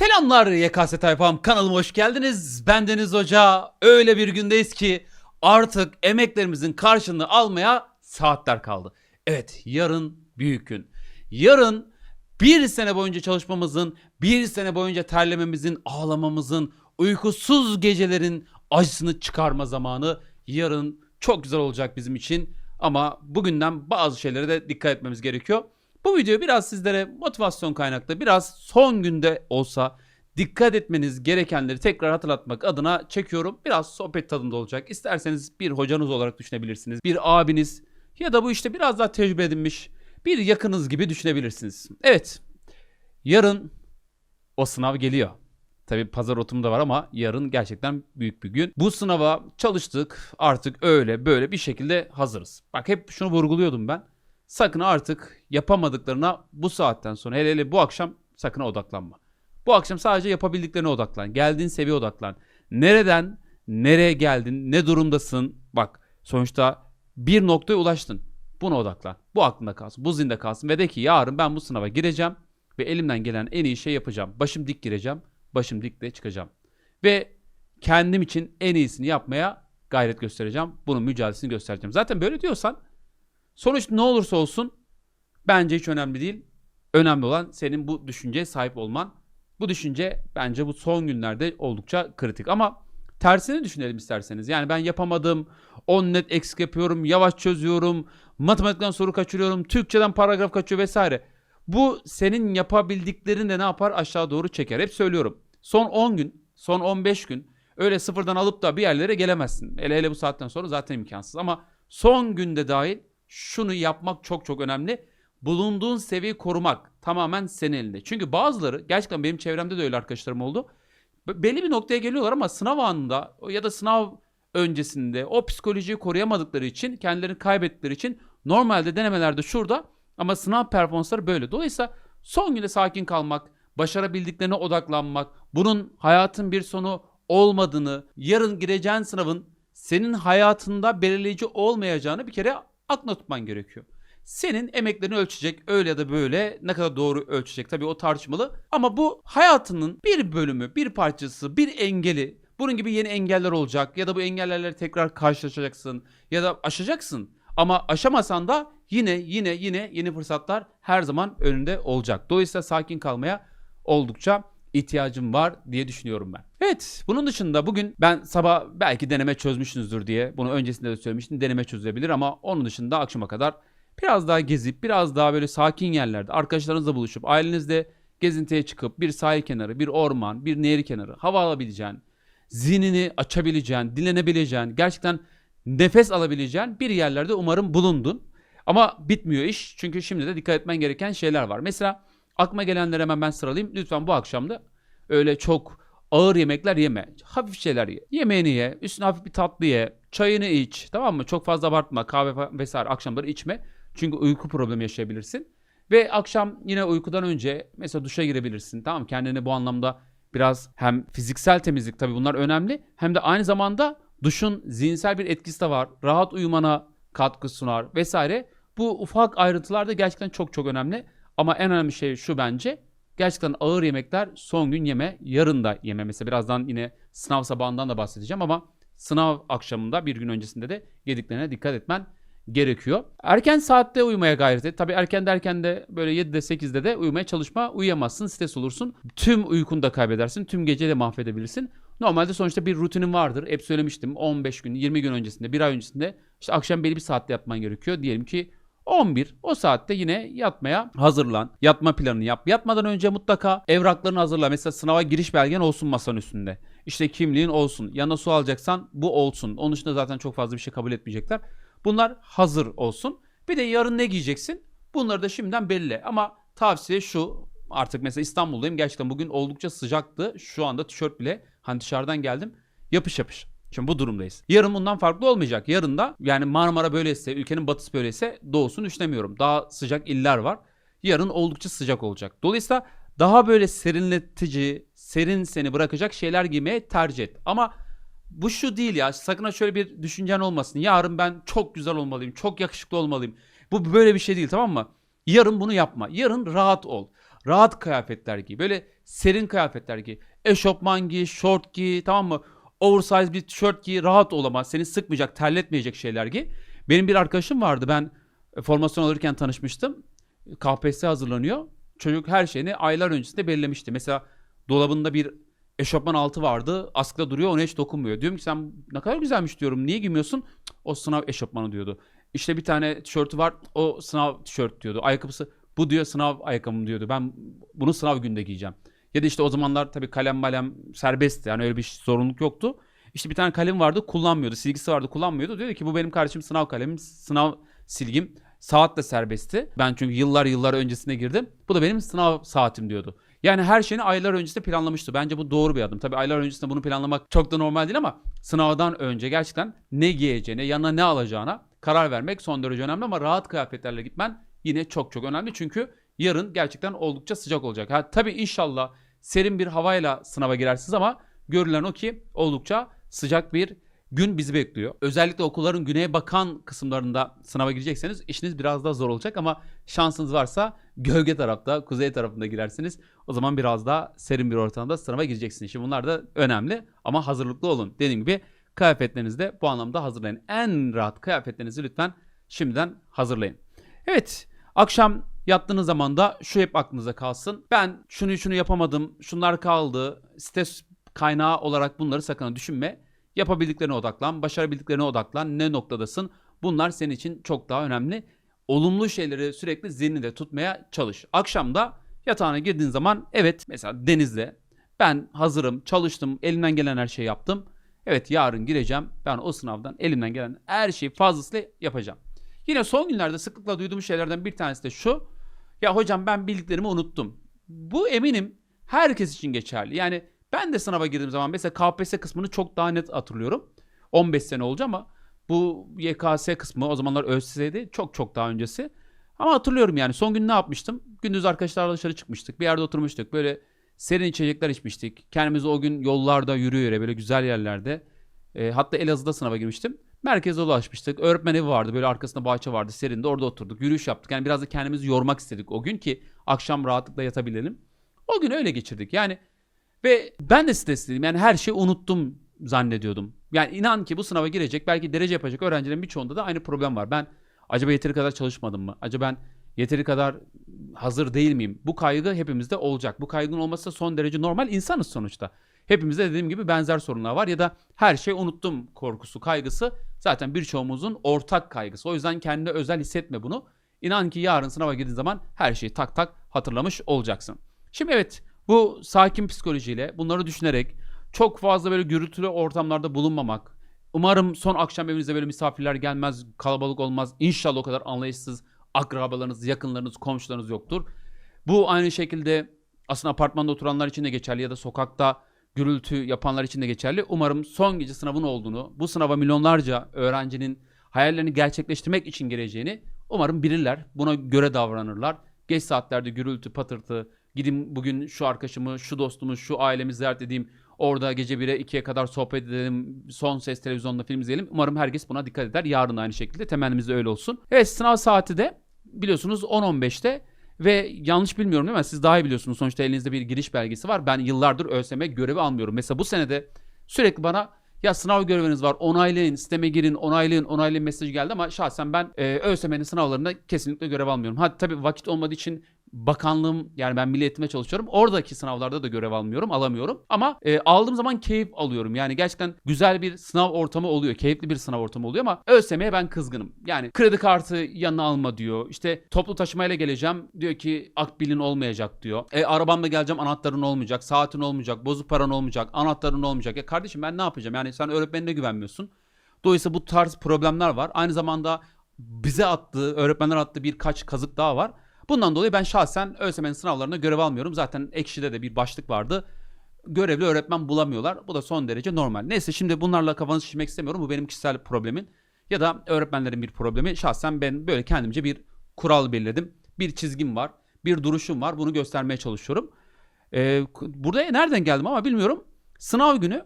Selamlar YKS Tayfam kanalıma hoş geldiniz. Ben Deniz Hoca. Öyle bir gündeyiz ki artık emeklerimizin karşılığını almaya saatler kaldı. Evet yarın büyük gün. Yarın bir sene boyunca çalışmamızın, bir sene boyunca terlememizin, ağlamamızın, uykusuz gecelerin acısını çıkarma zamanı. Yarın çok güzel olacak bizim için. Ama bugünden bazı şeylere de dikkat etmemiz gerekiyor. Bu video biraz sizlere motivasyon kaynaklı, biraz son günde olsa dikkat etmeniz gerekenleri tekrar hatırlatmak adına çekiyorum. Biraz sohbet tadında olacak. İsterseniz bir hocanız olarak düşünebilirsiniz. Bir abiniz ya da bu işte biraz daha tecrübe edinmiş bir yakınız gibi düşünebilirsiniz. Evet. Yarın o sınav geliyor. Tabi pazar otumu da var ama yarın gerçekten büyük bir gün. Bu sınava çalıştık. Artık öyle böyle bir şekilde hazırız. Bak hep şunu vurguluyordum ben. Sakın artık yapamadıklarına bu saatten sonra hele hele bu akşam sakın odaklanma. Bu akşam sadece yapabildiklerine odaklan. Geldiğin seviye odaklan. Nereden nereye geldin? Ne durumdasın? Bak sonuçta bir noktaya ulaştın. Buna odaklan. Bu aklında kalsın. Bu zinde kalsın. Ve de ki yarın ben bu sınava gireceğim. Ve elimden gelen en iyi şey yapacağım. Başım dik gireceğim. Başım dik de çıkacağım. Ve kendim için en iyisini yapmaya gayret göstereceğim. Bunun mücadelesini göstereceğim. Zaten böyle diyorsan sonuç ne olursa olsun bence hiç önemli değil. Önemli olan senin bu düşünceye sahip olman. Bu düşünce bence bu son günlerde oldukça kritik. Ama tersini düşünelim isterseniz. Yani ben yapamadım, 10 net eksik yapıyorum, yavaş çözüyorum, matematikten soru kaçırıyorum, Türkçeden paragraf kaçıyor vesaire. Bu senin yapabildiklerini de ne yapar? Aşağı doğru çeker. Hep söylüyorum. Son 10 gün, son 15 gün öyle sıfırdan alıp da bir yerlere gelemezsin. Hele hele bu saatten sonra zaten imkansız. Ama son günde dahil şunu yapmak çok çok önemli. Bulunduğun seviyeyi korumak tamamen senin elinde. Çünkü bazıları gerçekten benim çevremde de öyle arkadaşlarım oldu. Be- Belli bir noktaya geliyorlar ama sınav anında ya da sınav öncesinde o psikolojiyi koruyamadıkları için, kendilerini kaybettikleri için normalde denemelerde şurada ama sınav performansları böyle. Dolayısıyla son günde sakin kalmak, başarabildiklerine odaklanmak, bunun hayatın bir sonu olmadığını, yarın gireceğin sınavın senin hayatında belirleyici olmayacağını bir kere aklına tutman gerekiyor. Senin emeklerini ölçecek öyle ya da böyle ne kadar doğru ölçecek tabii o tartışmalı. Ama bu hayatının bir bölümü, bir parçası, bir engeli. Bunun gibi yeni engeller olacak ya da bu engellerle tekrar karşılaşacaksın ya da aşacaksın. Ama aşamasan da yine yine yine yeni fırsatlar her zaman önünde olacak. Dolayısıyla sakin kalmaya oldukça ihtiyacım var diye düşünüyorum ben. Evet bunun dışında bugün ben sabah belki deneme çözmüşsünüzdür diye bunu öncesinde de söylemiştim deneme çözülebilir ama onun dışında akşama kadar biraz daha gezip biraz daha böyle sakin yerlerde arkadaşlarınızla buluşup ailenizle gezintiye çıkıp bir sahil kenarı, bir orman, bir nehir kenarı hava alabileceğin, zihnini açabileceğin, dinlenebileceğin, gerçekten nefes alabileceğin bir yerlerde umarım bulundun. Ama bitmiyor iş çünkü şimdi de dikkat etmen gereken şeyler var. Mesela aklıma gelenleri hemen ben sıralayayım. Lütfen bu akşam da öyle çok ağır yemekler yeme. Hafif şeyler ye. Yemeğini ye, üstüne hafif bir tatlı ye, çayını iç. Tamam mı? Çok fazla abartma. Kahve vesaire akşamları içme. Çünkü uyku problemi yaşayabilirsin. Ve akşam yine uykudan önce mesela duşa girebilirsin. Tamam? Kendini bu anlamda biraz hem fiziksel temizlik tabii bunlar önemli. Hem de aynı zamanda duşun zihinsel bir etkisi de var. Rahat uyumana katkı sunar vesaire. Bu ufak ayrıntılar da gerçekten çok çok önemli. Ama en önemli şey şu bence. Gerçekten ağır yemekler son gün yeme, yarın da yeme. Mesela birazdan yine sınav sabahından da bahsedeceğim ama sınav akşamında bir gün öncesinde de yediklerine dikkat etmen gerekiyor. Erken saatte uyumaya gayret et. Tabii erken derken de böyle 7'de 8'de de uyumaya çalışma. Uyuyamazsın, stres olursun. Tüm uykunu da kaybedersin. Tüm gece de mahvedebilirsin. Normalde sonuçta bir rutinin vardır. Hep söylemiştim 15 gün, 20 gün öncesinde, bir ay öncesinde işte akşam belli bir saatte yatman gerekiyor. Diyelim ki 11 o saatte yine yatmaya hazırlan. Yatma planını yap. Yatmadan önce mutlaka evraklarını hazırla. Mesela sınava giriş belgen olsun masanın üstünde. İşte kimliğin olsun. Yanına su alacaksan bu olsun. Onun dışında zaten çok fazla bir şey kabul etmeyecekler. Bunlar hazır olsun. Bir de yarın ne giyeceksin? Bunları da şimdiden belli. Ama tavsiye şu. Artık mesela İstanbul'dayım. Gerçekten bugün oldukça sıcaktı. Şu anda tişört bile hani dışarıdan geldim. Yapış yapış. Şimdi bu durumdayız. Yarın bundan farklı olmayacak. Yarın da yani Marmara böyleyse, ülkenin batısı böyleyse doğusunu düşünemiyorum. Daha sıcak iller var. Yarın oldukça sıcak olacak. Dolayısıyla daha böyle serinletici, serin seni bırakacak şeyler giymeye tercih et. Ama bu şu değil ya. Sakın ha şöyle bir düşüncen olmasın. Yarın ben çok güzel olmalıyım, çok yakışıklı olmalıyım. Bu böyle bir şey değil tamam mı? Yarın bunu yapma. Yarın rahat ol. Rahat kıyafetler giy. Böyle serin kıyafetler giy. Eşofman giy, şort giy tamam mı? Oversize bir tişört giy rahat ol ama seni sıkmayacak, terletmeyecek şeyler giy. Benim bir arkadaşım vardı ben e, formasyon alırken tanışmıştım. KPSS hazırlanıyor. Çocuk her şeyini aylar öncesinde belirlemişti. Mesela dolabında bir eşofman altı vardı. Askıda duruyor ona hiç dokunmuyor. Diyorum ki sen ne kadar güzelmiş diyorum. Niye giymiyorsun? "Cık, O sınav eşofmanı diyordu. İşte bir tane tişörtü var. O sınav tişört diyordu. Ayakkabısı bu diyor sınav ayakkabım diyordu. Ben bunu sınav günde giyeceğim. Ya da işte o zamanlar tabii kalem malem serbestti. Yani öyle bir zorunluluk yoktu. İşte bir tane kalem vardı kullanmıyordu. Silgisi vardı kullanmıyordu. Diyordu ki bu benim kardeşim sınav kalemim, sınav silgim. Saat de serbestti. Ben çünkü yıllar yıllar öncesine girdim. Bu da benim sınav saatim diyordu. Yani her şeyini aylar öncesinde planlamıştı. Bence bu doğru bir adım. Tabii aylar öncesinde bunu planlamak çok da normal değil ama sınavdan önce gerçekten ne giyeceğine, yanına ne alacağına karar vermek son derece önemli ama rahat kıyafetlerle gitmen yine çok çok önemli. Çünkü yarın gerçekten oldukça sıcak olacak. Ha, tabii inşallah serin bir havayla sınava girersiniz ama görülen o ki oldukça sıcak bir gün bizi bekliyor. Özellikle okulların güneye bakan kısımlarında sınava girecekseniz işiniz biraz daha zor olacak ama şansınız varsa gölge tarafta, kuzey tarafında girersiniz. O zaman biraz daha serin bir ortamda sınava gireceksiniz. Şimdi bunlar da önemli ama hazırlıklı olun. Dediğim gibi kıyafetlerinizi de bu anlamda hazırlayın. En rahat kıyafetlerinizi lütfen şimdiden hazırlayın. Evet, akşam yattığınız zaman da şu hep aklınıza kalsın. Ben şunu şunu yapamadım, şunlar kaldı. Stres kaynağı olarak bunları sakın düşünme. Yapabildiklerine odaklan, başarabildiklerine odaklan. Ne noktadasın? Bunlar senin için çok daha önemli. Olumlu şeyleri sürekli zihninde tutmaya çalış. Akşam da yatağına girdiğin zaman evet mesela denizde ben hazırım, çalıştım, elimden gelen her şeyi yaptım. Evet yarın gireceğim. Ben o sınavdan elimden gelen her şeyi fazlasıyla yapacağım. Yine son günlerde sıklıkla duyduğum şeylerden bir tanesi de şu. Ya hocam ben bildiklerimi unuttum. Bu eminim herkes için geçerli. Yani ben de sınava girdiğim zaman mesela KPSS kısmını çok daha net hatırlıyorum. 15 sene olacak ama bu YKS kısmı o zamanlar ÖSS'ydi çok çok daha öncesi. Ama hatırlıyorum yani son gün ne yapmıştım? Gündüz arkadaşlarla dışarı çıkmıştık. Bir yerde oturmuştuk. Böyle serin içecekler içmiştik. Kendimizi o gün yollarda yürüyerek böyle güzel yerlerde. e, hatta Elazığ'da sınava girmiştim. Merkeze ulaşmıştık. Öğretmen evi vardı. Böyle arkasında bahçe vardı. Serinde orada oturduk. Yürüyüş yaptık. Yani biraz da kendimizi yormak istedik o gün ki akşam rahatlıkla yatabilelim. O gün öyle geçirdik. Yani ve ben de stresliydim. Yani her şeyi unuttum zannediyordum. Yani inan ki bu sınava girecek, belki derece yapacak öğrencilerin birçoğunda da aynı problem var. Ben acaba yeteri kadar çalışmadım mı? Acaba ben yeteri kadar hazır değil miyim? Bu kaygı hepimizde olacak. Bu kaygının olması da son derece normal. İnsanız sonuçta. Hepimizde dediğim gibi benzer sorunlar var ya da her şey unuttum korkusu, kaygısı zaten birçoğumuzun ortak kaygısı. O yüzden kendine özel hissetme bunu. İnan ki yarın sınava girdiğin zaman her şeyi tak tak hatırlamış olacaksın. Şimdi evet bu sakin psikolojiyle bunları düşünerek çok fazla böyle gürültülü ortamlarda bulunmamak. Umarım son akşam evinize böyle misafirler gelmez, kalabalık olmaz. İnşallah o kadar anlayışsız akrabalarınız, yakınlarınız, komşularınız yoktur. Bu aynı şekilde aslında apartmanda oturanlar için de geçerli ya da sokakta gürültü yapanlar için de geçerli. Umarım son gece sınavın olduğunu, bu sınava milyonlarca öğrencinin hayallerini gerçekleştirmek için geleceğini umarım bilirler. Buna göre davranırlar. Geç saatlerde gürültü, patırtı, gidin bugün şu arkadaşımı, şu dostumu, şu ailemi ziyaret edeyim. Orada gece 1'e 2'ye kadar sohbet edelim. Son ses televizyonda film izleyelim. Umarım herkes buna dikkat eder. Yarın aynı şekilde. Temennimiz de öyle olsun. Evet sınav saati de biliyorsunuz 10-15'te ve yanlış bilmiyorum değil mi? Siz daha iyi biliyorsunuz. Sonuçta elinizde bir giriş belgesi var. Ben yıllardır ÖSYM görevi almıyorum. Mesela bu senede sürekli bana ya sınav göreviniz var onaylayın, sisteme girin, onaylayın, onaylayın mesajı geldi ama şahsen ben e, ÖSYM'nin sınavlarında kesinlikle görev almıyorum. Hadi tabii vakit olmadığı için bakanlığım yani ben milli eğitime çalışıyorum. Oradaki sınavlarda da görev almıyorum, alamıyorum. Ama e, aldığım zaman keyif alıyorum. Yani gerçekten güzel bir sınav ortamı oluyor. Keyifli bir sınav ortamı oluyor ama ÖSYM'ye ben kızgınım. Yani kredi kartı yanına alma diyor. İşte toplu taşımayla geleceğim. Diyor ki akbilin olmayacak diyor. E arabamla geleceğim anahtarın olmayacak, saatin olmayacak, bozuk paran olmayacak, anahtarın olmayacak. Ya kardeşim ben ne yapacağım? Yani sen öğretmenine güvenmiyorsun. Dolayısıyla bu tarz problemler var. Aynı zamanda bize attığı, öğretmenler attığı birkaç kazık daha var. Bundan dolayı ben şahsen ÖSYM'nin sınavlarına görev almıyorum. Zaten Ekşi'de de bir başlık vardı. Görevli öğretmen bulamıyorlar. Bu da son derece normal. Neyse şimdi bunlarla kafanızı şişirmek istemiyorum. Bu benim kişisel problemin ya da öğretmenlerin bir problemi. Şahsen ben böyle kendimce bir kural belirledim. Bir çizgim var, bir duruşum var. Bunu göstermeye çalışıyorum. Ee, buraya nereden geldim ama bilmiyorum. Sınav günü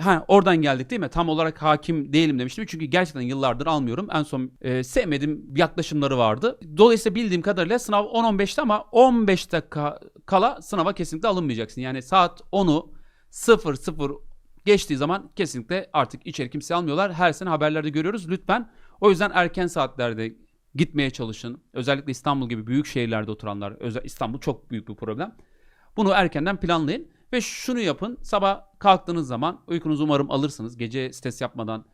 Ha oradan geldik değil mi? Tam olarak hakim değilim demiştim. Çünkü gerçekten yıllardır almıyorum. En son e, sevmediğim yaklaşımları vardı. Dolayısıyla bildiğim kadarıyla sınav 10-15'te ama 15 dakika kala sınava kesinlikle alınmayacaksın. Yani saat 10'u 00 geçtiği zaman kesinlikle artık içeri kimse almıyorlar. Her sene haberlerde görüyoruz. Lütfen o yüzden erken saatlerde gitmeye çalışın. Özellikle İstanbul gibi büyük şehirlerde oturanlar. İstanbul çok büyük bir problem. Bunu erkenden planlayın. Ve şunu yapın. Sabah kalktığınız zaman uykunuzu umarım alırsınız. Gece stres yapmadan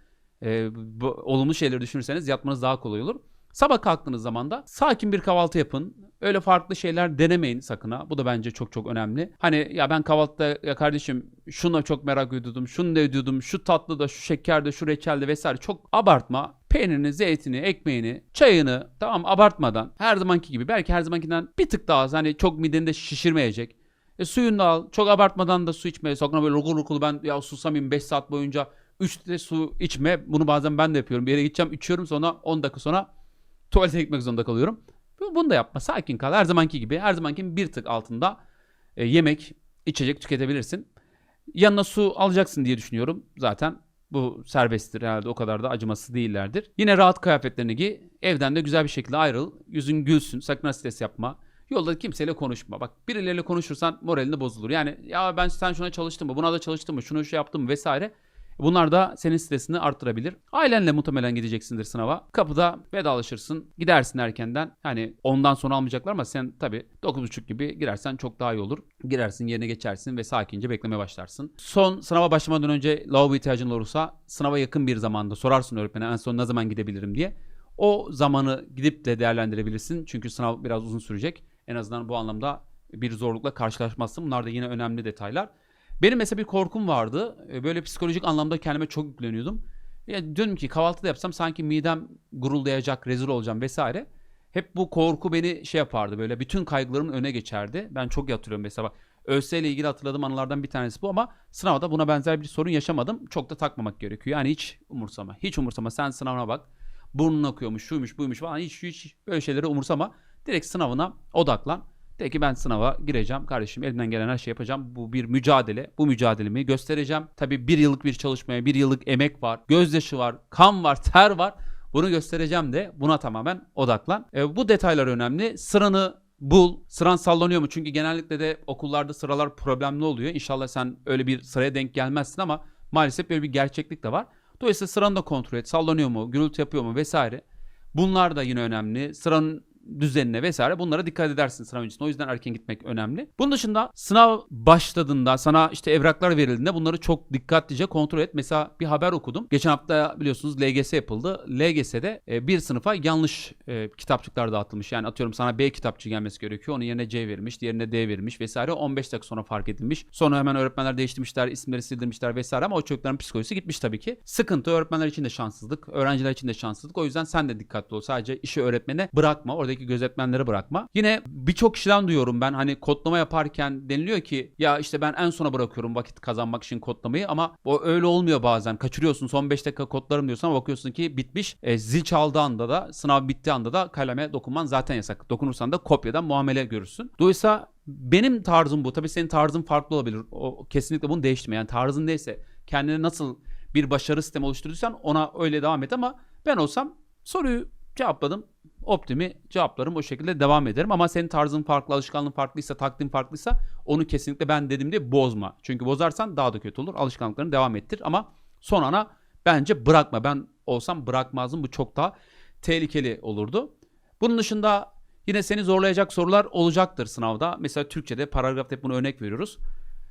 e, bu, olumlu şeyleri düşünürseniz yatmanız daha kolay olur. Sabah kalktığınız zaman da sakin bir kahvaltı yapın. Öyle farklı şeyler denemeyin sakın ha. Bu da bence çok çok önemli. Hani ya ben kahvaltıda ya kardeşim şuna çok merak ediyordum, şunu da ediyordum, şu tatlı da, şu şeker de, şu reçel de vesaire çok abartma. Peynirini, zeytini, ekmeğini, çayını tamam abartmadan her zamanki gibi belki her zamankinden bir tık daha az hani çok mideni de şişirmeyecek. E, suyunu da al. Çok abartmadan da su içme. Sonra böyle rokul rokul ben ya susamayayım 5 saat boyunca 3 litre su içme. Bunu bazen ben de yapıyorum. Bir yere gideceğim içiyorum sonra 10 dakika sonra tuvalete gitmek zorunda kalıyorum. Bu- Bunu da yapma. Sakin kal. Her zamanki gibi. Her zamanki bir tık altında e, yemek, içecek tüketebilirsin. Yanına su alacaksın diye düşünüyorum. Zaten bu serbesttir herhalde o kadar da acımasız değillerdir. Yine rahat kıyafetlerini giy. Evden de güzel bir şekilde ayrıl. Yüzün gülsün. Sakın stres yapma. Yolda kimseyle konuşma. Bak birileriyle konuşursan moralini bozulur. Yani ya ben sen şuna çalıştım mı? Buna da çalıştım mı? Şunu şey yaptım mı? Vesaire. Bunlar da senin stresini arttırabilir. Ailenle muhtemelen gideceksindir sınava. Kapıda vedalaşırsın. Gidersin erkenden. Hani ondan sonra almayacaklar ama sen tabii 9.30 gibi girersen çok daha iyi olur. Girersin yerine geçersin ve sakince beklemeye başlarsın. Son sınava başlamadan önce lavabo ihtiyacın olursa sınava yakın bir zamanda sorarsın öğretmene en son ne zaman gidebilirim diye. O zamanı gidip de değerlendirebilirsin. Çünkü sınav biraz uzun sürecek. En azından bu anlamda bir zorlukla karşılaşmazsın. Bunlar da yine önemli detaylar. Benim mesela bir korkum vardı. E, Böyle psikolojik anlamda kendime çok yükleniyordum. Ya diyorum ki kahvaltı da yapsam sanki midem guruldayacak, rezil olacağım vesaire. Hep bu korku beni şey yapardı böyle bütün kaygılarımın öne geçerdi. Ben çok hatırlıyorum mesela ÖSS ile ilgili hatırladığım anılardan bir tanesi bu ama sınavda buna benzer bir sorun yaşamadım. Çok da takmamak gerekiyor. Yani hiç umursama. Hiç umursama. Sen sınavına bak. Burnun akıyormuş, şuymuş, buymuş falan. Hiç, hiç böyle şeyleri umursama. Direkt sınavına odaklan. De ki ben sınava gireceğim kardeşim elimden gelen her şeyi yapacağım. Bu bir mücadele. Bu mücadelemi göstereceğim. Tabii bir yıllık bir çalışmaya bir yıllık emek var. Gözyaşı var. Kan var. Ter var. Bunu göstereceğim de buna tamamen odaklan. E, bu detaylar önemli. Sıranı bul. Sıran sallanıyor mu? Çünkü genellikle de okullarda sıralar problemli oluyor. İnşallah sen öyle bir sıraya denk gelmezsin ama maalesef böyle bir gerçeklik de var. Dolayısıyla sıranı da kontrol et. Sallanıyor mu? Gürültü yapıyor mu? Vesaire. Bunlar da yine önemli. Sıranın düzenine vesaire bunlara dikkat edersin sınav öncesinde. O yüzden erken gitmek önemli. Bunun dışında sınav başladığında sana işte evraklar verildiğinde bunları çok dikkatlice kontrol et. Mesela bir haber okudum. Geçen hafta biliyorsunuz LGS yapıldı. LGS'de e, bir sınıfa yanlış e, kitapçıklar dağıtılmış. Yani atıyorum sana B kitapçığı gelmesi gerekiyor. Onun yerine C verilmiş, diğerine D verilmiş vesaire. 15 dakika sonra fark edilmiş. Sonra hemen öğretmenler değiştirmişler, isimleri sildirmişler vesaire ama o çocukların psikolojisi gitmiş tabii ki. Sıkıntı öğretmenler için de şanssızlık, öğrenciler için de şanssızlık. O yüzden sen de dikkatli ol. Sadece işi öğretmene bırakma. Oradaki gözetmenlere bırakma. Yine birçok kişiden duyuyorum ben hani kodlama yaparken deniliyor ki ya işte ben en sona bırakıyorum vakit kazanmak için kodlamayı ama o öyle olmuyor bazen. Kaçırıyorsun son 5 dakika kodlarım diyorsun ama bakıyorsun ki bitmiş. E, zil çaldığı anda da sınav bittiği anda da kaleme dokunman zaten yasak. Dokunursan da kopyadan muamele görürsün. Dolayısıyla benim tarzım bu. Tabii senin tarzın farklı olabilir. O kesinlikle bunu değiştirme. Yani tarzın neyse kendine nasıl bir başarı sistemi oluşturduysan ona öyle devam et ama ben olsam soruyu cevapladım. Optimi cevaplarım o şekilde devam ederim ama senin tarzın farklı, alışkanlığın farklıysa, takdim farklıysa onu kesinlikle ben dedim diye bozma. Çünkü bozarsan daha da kötü olur. Alışkanlıklarını devam ettir ama son ana bence bırakma. Ben olsam bırakmazdım. Bu çok daha tehlikeli olurdu. Bunun dışında yine seni zorlayacak sorular olacaktır sınavda. Mesela Türkçe'de paragrafta hep bunu örnek veriyoruz.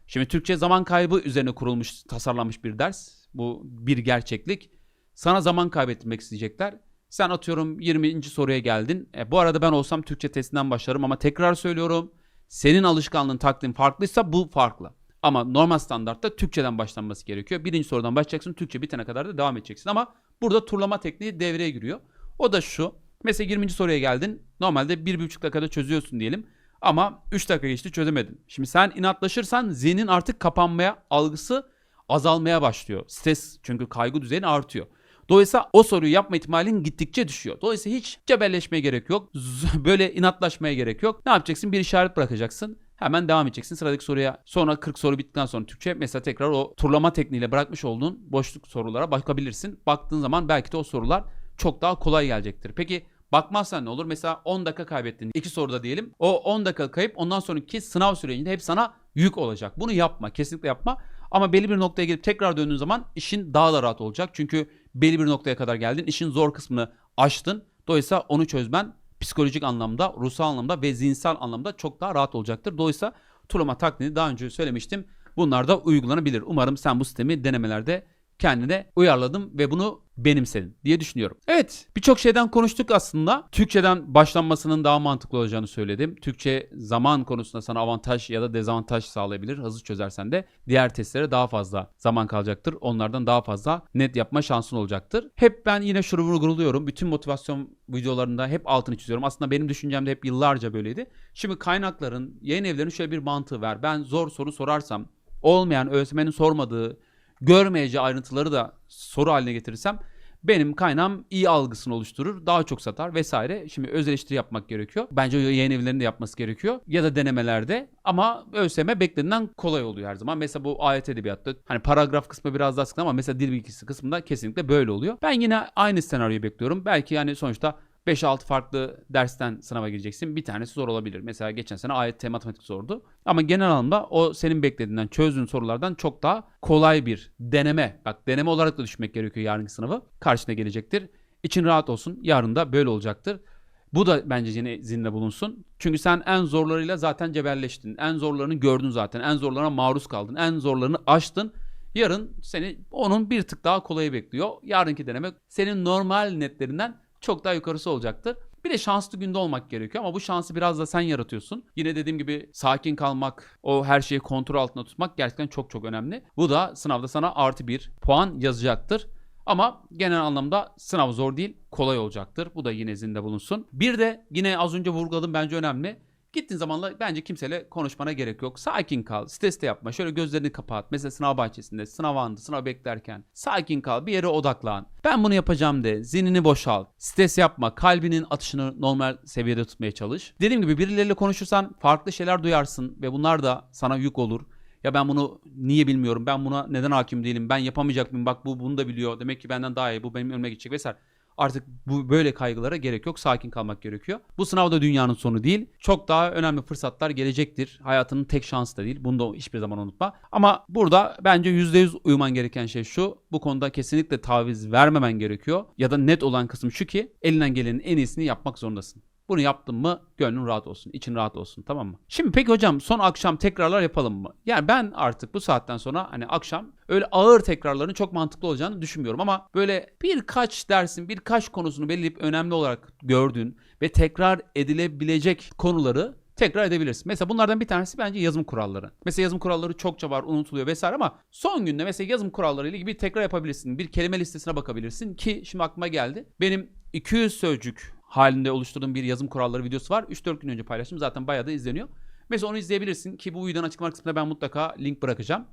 Şimdi Türkçe zaman kaybı üzerine kurulmuş, tasarlanmış bir ders. Bu bir gerçeklik. Sana zaman kaybettirmek isteyecekler. Sen atıyorum 20. soruya geldin. E, bu arada ben olsam Türkçe testinden başlarım ama tekrar söylüyorum. Senin alışkanlığın takdim farklıysa bu farklı. Ama normal standartta Türkçeden başlanması gerekiyor. Birinci sorudan başlayacaksın. Türkçe bitene kadar da devam edeceksin. Ama burada turlama tekniği devreye giriyor. O da şu. Mesela 20. soruya geldin. Normalde 1,5 dakikada çözüyorsun diyelim. Ama 3 dakika geçti çözemedin. Şimdi sen inatlaşırsan zihnin artık kapanmaya, algısı azalmaya başlıyor. Stres çünkü kaygı düzeyin artıyor. Dolayısıyla o soruyu yapma ihtimalin gittikçe düşüyor. Dolayısıyla hiç cebelleşmeye gerek yok. Böyle inatlaşmaya gerek yok. Ne yapacaksın? Bir işaret bırakacaksın. hemen devam edeceksin sıradaki soruya. Sonra 40 soru bittikten sonra Türkçe mesela tekrar o turlama tekniğiyle bırakmış olduğun boşluk sorulara bakabilirsin. Baktığın zaman belki de o sorular çok daha kolay gelecektir. Peki bakmazsan ne olur? Mesela 10 dakika kaybettin. iki soruda diyelim. O 10 dakika kayıp ondan sonraki sınav sürecinde hep sana yük olacak. Bunu yapma. Kesinlikle yapma. Ama belli bir noktaya gelip tekrar döndüğün zaman işin daha da rahat olacak. Çünkü belli bir noktaya kadar geldin. İşin zor kısmını aştın. Dolayısıyla onu çözmen psikolojik anlamda, ruhsal anlamda ve zihinsel anlamda çok daha rahat olacaktır. Dolayısıyla turlama taktiğini daha önce söylemiştim. Bunlar da uygulanabilir. Umarım sen bu sistemi denemelerde kendine uyarladın ve bunu benimsedin diye düşünüyorum. Evet birçok şeyden konuştuk aslında. Türkçeden başlanmasının daha mantıklı olacağını söyledim. Türkçe zaman konusunda sana avantaj ya da dezavantaj sağlayabilir. Hızlı çözersen de diğer testlere daha fazla zaman kalacaktır. Onlardan daha fazla net yapma şansın olacaktır. Hep ben yine şunu vurguluyorum. Bütün motivasyon videolarında hep altını çiziyorum. Aslında benim düşüncem de hep yıllarca böyleydi. Şimdi kaynakların, yayın evlerinin şöyle bir mantığı var. Ben zor soru sorarsam olmayan ÖSYM'nin sormadığı görmeyeceği ayrıntıları da soru haline getirirsem benim kaynağım iyi algısını oluşturur. Daha çok satar vesaire. Şimdi öz eleştiri yapmak gerekiyor. Bence yayın evlerinin de yapması gerekiyor. Ya da denemelerde. Ama ÖSYM beklediğinden kolay oluyor her zaman. Mesela bu ayet edebiyatta hani paragraf kısmı biraz daha sıkıntı ama mesela dil bilgisi kısmında kesinlikle böyle oluyor. Ben yine aynı senaryoyu bekliyorum. Belki yani sonuçta 5-6 farklı dersten sınava gireceksin. Bir tanesi zor olabilir. Mesela geçen sene AYT matematik zordu. Ama genel anlamda o senin beklediğinden çözdüğün sorulardan çok daha kolay bir deneme. Bak deneme olarak da düşmek gerekiyor yarınki sınavı. Karşına gelecektir. İçin rahat olsun. Yarın da böyle olacaktır. Bu da bence yine zinde bulunsun. Çünkü sen en zorlarıyla zaten cebelleştin. En zorlarını gördün zaten. En zorlarına maruz kaldın. En zorlarını aştın. Yarın seni onun bir tık daha kolayı bekliyor. Yarınki deneme senin normal netlerinden çok daha yukarısı olacaktır. Bir de şanslı günde olmak gerekiyor ama bu şansı biraz da sen yaratıyorsun. Yine dediğim gibi sakin kalmak, o her şeyi kontrol altında tutmak gerçekten çok çok önemli. Bu da sınavda sana artı bir puan yazacaktır. Ama genel anlamda sınav zor değil, kolay olacaktır. Bu da yine zinde bulunsun. Bir de yine az önce vurguladım bence önemli. Gittiğin zamanla bence kimseyle konuşmana gerek yok. Sakin kal. Stres de yapma. Şöyle gözlerini kapat. Mesela sınav bahçesinde, sınav anında, sınav beklerken. Sakin kal. Bir yere odaklan. Ben bunu yapacağım de. Zihnini boşalt. Stres yapma. Kalbinin atışını normal seviyede tutmaya çalış. Dediğim gibi birileriyle konuşursan farklı şeyler duyarsın ve bunlar da sana yük olur. Ya ben bunu niye bilmiyorum? Ben buna neden hakim değilim? Ben yapamayacak mıyım? Bak bu bunu da biliyor. Demek ki benden daha iyi. Bu benim önüme gidecek vesaire. Artık bu böyle kaygılara gerek yok. Sakin kalmak gerekiyor. Bu sınav da dünyanın sonu değil. Çok daha önemli fırsatlar gelecektir. Hayatının tek şansı da değil. Bunu da hiçbir zaman unutma. Ama burada bence %100 uyuman gereken şey şu. Bu konuda kesinlikle taviz vermemen gerekiyor. Ya da net olan kısım şu ki elinden gelenin en iyisini yapmak zorundasın. Bunu yaptın mı gönlün rahat olsun, için rahat olsun tamam mı? Şimdi peki hocam son akşam tekrarlar yapalım mı? Yani ben artık bu saatten sonra hani akşam öyle ağır tekrarların çok mantıklı olacağını düşünmüyorum ama böyle birkaç dersin, birkaç konusunu belirleyip önemli olarak gördüğün ve tekrar edilebilecek konuları tekrar edebilirsin. Mesela bunlardan bir tanesi bence yazım kuralları. Mesela yazım kuralları çokça var, unutuluyor vesaire ama son günde mesela yazım kuralları ile ilgili tekrar yapabilirsin. Bir kelime listesine bakabilirsin ki şimdi aklıma geldi. Benim 200 sözcük halinde oluşturduğum bir yazım kuralları videosu var. 3-4 gün önce paylaştım. Zaten bayağı da izleniyor. Mesela onu izleyebilirsin ki bu videonun açıklama kısmında ben mutlaka link bırakacağım.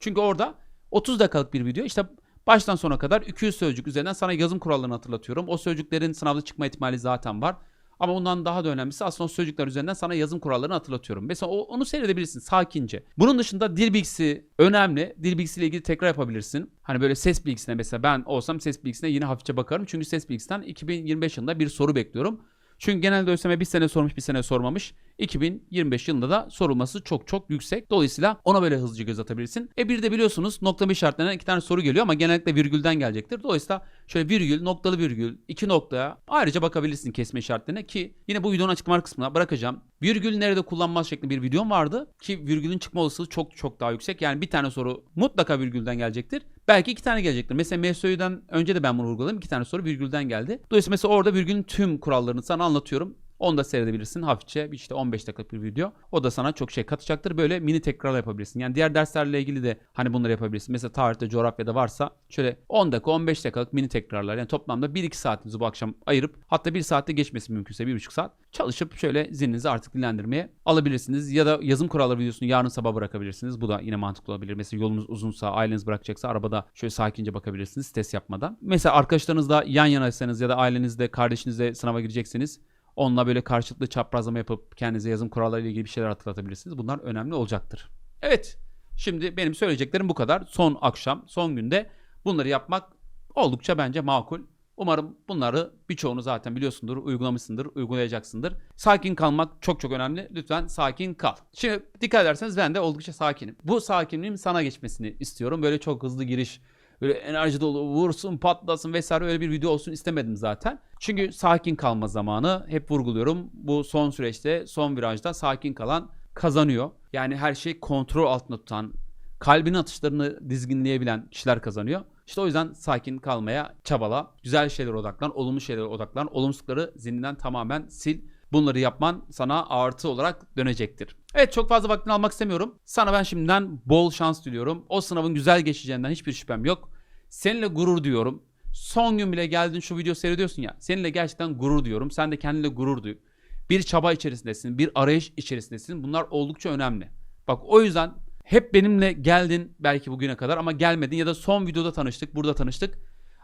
Çünkü orada 30 dakikalık bir video. İşte baştan sona kadar 200 sözcük üzerinden sana yazım kurallarını hatırlatıyorum. O sözcüklerin sınavda çıkma ihtimali zaten var. Ama bundan daha da önemlisi aslında sözcükler üzerinden sana yazım kurallarını hatırlatıyorum. Mesela onu seyredebilirsin sakince. Bunun dışında dil bilgisi önemli. Dil bilgisiyle ilgili tekrar yapabilirsin. Hani böyle ses bilgisine mesela ben olsam ses bilgisine yine hafifçe bakarım. Çünkü ses bilgisinden 2025 yılında bir soru bekliyorum. Çünkü genelde ÖSYM bir sene sormuş bir sene sormamış. 2025 yılında da sorulması çok çok yüksek. Dolayısıyla ona böyle hızlıca göz atabilirsin. E bir de biliyorsunuz noktalama işaretlerinden iki tane soru geliyor ama genellikle virgülden gelecektir. Dolayısıyla şöyle virgül, noktalı virgül, iki noktaya ayrıca bakabilirsin kesme işaretlerine ki yine bu videonun açıklama kısmına bırakacağım. Virgül nerede kullanmaz şeklinde bir videom vardı ki virgülün çıkma olasılığı çok çok daha yüksek. Yani bir tane soru mutlaka virgülden gelecektir. Belki iki tane gelecektir. Mesela MSÖ'den önce de ben bunu vurguladım. İki tane soru virgülden geldi. Dolayısıyla mesela orada virgülün tüm kurallarını sana anlatıyorum. Onu da seyredebilirsin hafifçe işte 15 dakikalık bir video. O da sana çok şey katacaktır. Böyle mini tekrar yapabilirsin. Yani diğer derslerle ilgili de hani bunları yapabilirsin. Mesela tarihte, coğrafyada varsa şöyle 10 dakika 15 dakikalık mini tekrarlar. Yani toplamda 1-2 saatinizi bu akşam ayırıp hatta 1 saatte geçmesi mümkünse 1,5 saat çalışıp şöyle zihninizi artık dinlendirmeye alabilirsiniz. Ya da yazım kuralları videosunu yarın sabah bırakabilirsiniz. Bu da yine mantıklı olabilir. Mesela yolunuz uzunsa, aileniz bırakacaksa arabada şöyle sakince bakabilirsiniz stres yapmadan. Mesela arkadaşlarınızla yan yanaysanız ya da ailenizde, kardeşinizle sınava gireceksiniz Onunla böyle karşılıklı çaprazlama yapıp kendinize yazım kurallarıyla ilgili bir şeyler hatırlatabilirsiniz. Bunlar önemli olacaktır. Evet. Şimdi benim söyleyeceklerim bu kadar. Son akşam, son günde bunları yapmak oldukça bence makul. Umarım bunları birçoğunu zaten biliyorsundur, uygulamışsındır, uygulayacaksındır. Sakin kalmak çok çok önemli. Lütfen sakin kal. Şimdi dikkat ederseniz ben de oldukça sakinim. Bu sakinliğim sana geçmesini istiyorum. Böyle çok hızlı giriş, böyle enerji dolu vursun, patlasın vesaire öyle bir video olsun istemedim zaten. Çünkü sakin kalma zamanı hep vurguluyorum. Bu son süreçte, son virajda sakin kalan kazanıyor. Yani her şey kontrol altında tutan, kalbin atışlarını dizginleyebilen kişiler kazanıyor. İşte o yüzden sakin kalmaya çabala. Güzel şeylere odaklan, olumlu şeylere odaklan. Olumsuzlukları zihninden tamamen sil. Bunları yapman sana artı olarak dönecektir. Evet çok fazla vaktini almak istemiyorum. Sana ben şimdiden bol şans diliyorum. O sınavın güzel geçeceğinden hiçbir şüphem yok. Seninle gurur diyorum. Son gün bile geldin şu video seyrediyorsun ya. Seninle gerçekten gurur diyorum. Sen de kendinle gurur duy. Bir çaba içerisindesin, bir arayış içerisindesin. Bunlar oldukça önemli. Bak o yüzden hep benimle geldin belki bugüne kadar ama gelmedin ya da son videoda tanıştık, burada tanıştık.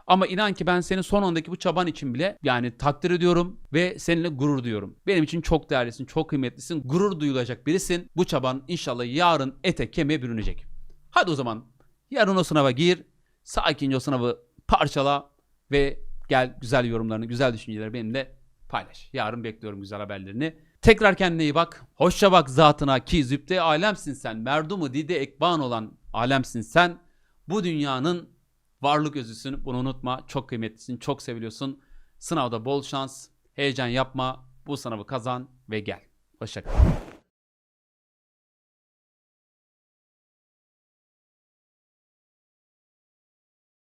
Ama inan ki ben senin son andaki bu çaban için bile yani takdir ediyorum ve seninle gurur duyuyorum. Benim için çok değerlisin, çok kıymetlisin, gurur duyulacak birisin. Bu çaban inşallah yarın ete kemiğe bürünecek. Hadi o zaman yarın o sınava gir, sakince o sınavı parçala ve gel güzel yorumlarını, güzel düşünceleri benimle paylaş. Yarın bekliyorum güzel haberlerini. Tekrar kendine iyi bak. Hoşça bak zatına ki zübde alemsin sen. Merdumu dide ekban olan alemsin sen. Bu dünyanın varlık özüsün. Bunu unutma. Çok kıymetlisin. Çok seviliyorsun. Sınavda bol şans. Heyecan yapma. Bu sınavı kazan ve gel. Hoşça kal.